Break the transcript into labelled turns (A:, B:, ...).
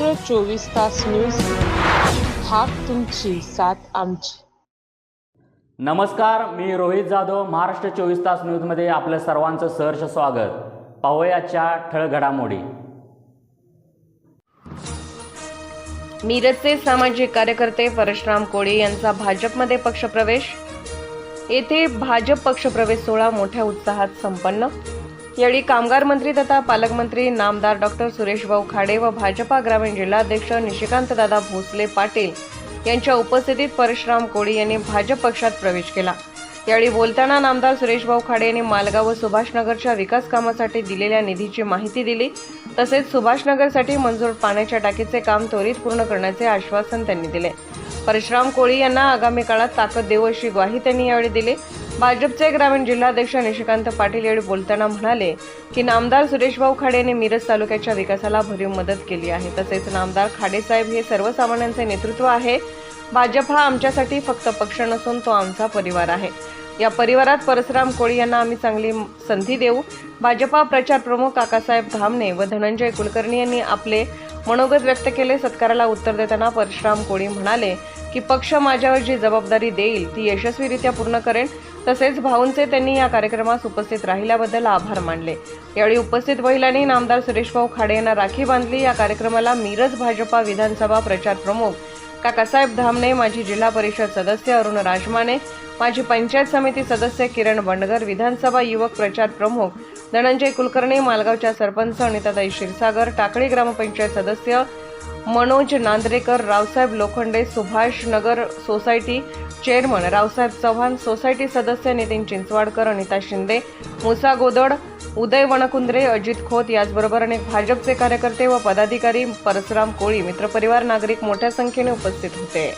A: महाराष्ट्र चोवीस तास न्यूज हाक तुमची साथ आमची.
B: नमस्कार मी रोहित जाधव महाराष्ट्र चोवीस तास न्यूजमध्ये आपलं सर्वांचं सहर्ष स्वागत. पाहूयाच्या ठळक घडामोडी.
C: मिरजचे सामाजिक कार्यकर्ते परशुराम कोळी यांचा भाजपमध्ये पक्षप्रवेश. येथे भाजप पक्षप्रवेश सोहळा मोठ्या उत्साहात संपन्न. यावेळी कामगार मंत्री तथा पालकमंत्री नामदार डॉक्टर सुरेशभाऊ खाडे व भाजपा ग्रामीण जिल्हाध्यक्ष निशिकांतदादा भोसले पाटील यांच्या उपस्थितीत परशुराम कोळी यांनी भाजप पक्षात प्रवेश केला. यावेळी बोलताना नामदार सुरेशभाऊ खाडे यांनी मालगाव व सुभाषनगरच्या विकास कामासाठी दिलेल्या निधीची माहिती दिली. तसेच सुभाषनगरसाठी मंजूर पाण्याच्या टाकीचे काम त्वरित पूर्ण करण्याचे आश्वासन त्यांनी दिले. परशुराम कोळी यांना आगामी काळात ताकद देऊ अशी ग्वाही त्यांनी यावेळी दिली. भाजपचे ग्रामीण जिल्हाध्यक्ष निशिकांत पाटील यावेळी बोलताना म्हणाले की नामदार सुरेशभाऊ खाडे यांनी मिरज तालुक्याच्या विकासाला भरीव मदत केली आहे. तसेच नामदार खाडेसाहेब हे सर्वसामान्यांचे नेतृत्व आहे. भाजप हा आमच्यासाठी फक्त पक्ष नसून तो आमचा परिवार आहे. या परिवारात परशुराम कोळी यांना आम्ही चांगली संधी देऊ. भाजपा प्रचार प्रमुख काकासाहेब धामणे व धनंजय कुलकर्णी यांनी आपले मनोगत व्यक्त केले. सत्काराला उत्तर देताना परशुराम कोळी म्हणाले की पक्ष माझ्यावर जी जबाबदारी देईल ती यशस्वीरित्या पूर्ण करेन. तसेच भाऊंचे त्यांनी या कार्यक्रमास उपस्थित राहिल्याबद्दल आभार मानले. यावेळी उपस्थित महिलांनी नामदार सुरेशभाऊ खाडे यांना राखी बांधली. या कार्यक्रमाला मिरज भाजपा विधानसभा प्रचार प्रमुख काकासाहेब धामणे माजी जिल्हा परिषद सदस्य अरुण राजमाने माजी पंचायत समिती सदस्य किरण बंडगर विधानसभा युवक प्रचार प्रमुख धनंजय कुलकर्णी मालगावच्या सरपंच अनिताताई क्षीरसागर टाकळी ग्रामपंचायत सदस्य Manoj Nandrekar Raosaheb Lokhande Subhash Nagar society chairman Raosaheb Chavan society सदस्य नितीन चिंचवाडकर अनिता शिंदे मुसा गोदड उदय वणकुंद्रे अजित खोत याचबरोबर अनेक भाजपचे कार्यकर्ते व पदाधिकारी परशुराम कोळी मित्रपरिवार नागरिक मोठ्या संख्येने उपस्थित होते.